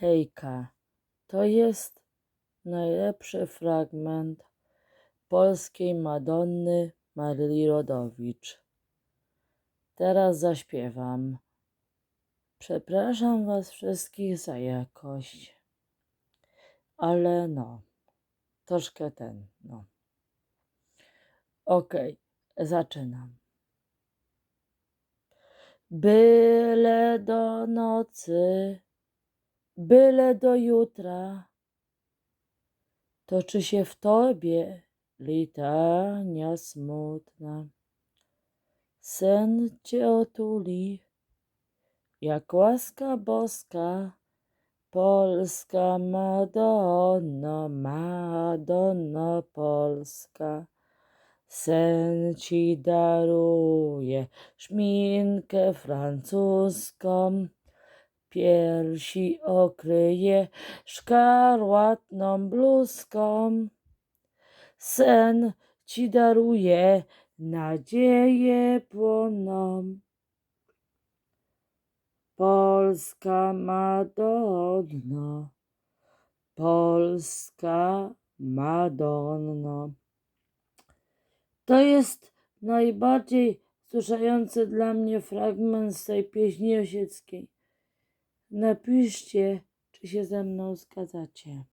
Hejka, to jest najlepszy fragment polskiej Madonny Maryli Rodowicz. Teraz zaśpiewam. Przepraszam Was wszystkich za jakość, ale no, troszkę ten, no. Okej, zaczynam. Byle do nocy, byle do jutra, toczy się w Tobie litania smutna. Sen Cię otuli, jak łaska boska, Polska Madonna, Madonna Polska. Sen ci daruje szminkę francuską, piersi okryje szkarłatną bluzką. Sen ci daruje nadzieję płoną. Polska Madonna, Polska Madonna. To jest najbardziej wzruszający dla mnie fragment z tej pieśni osieckiej. Napiszcie, czy się ze mną zgadzacie.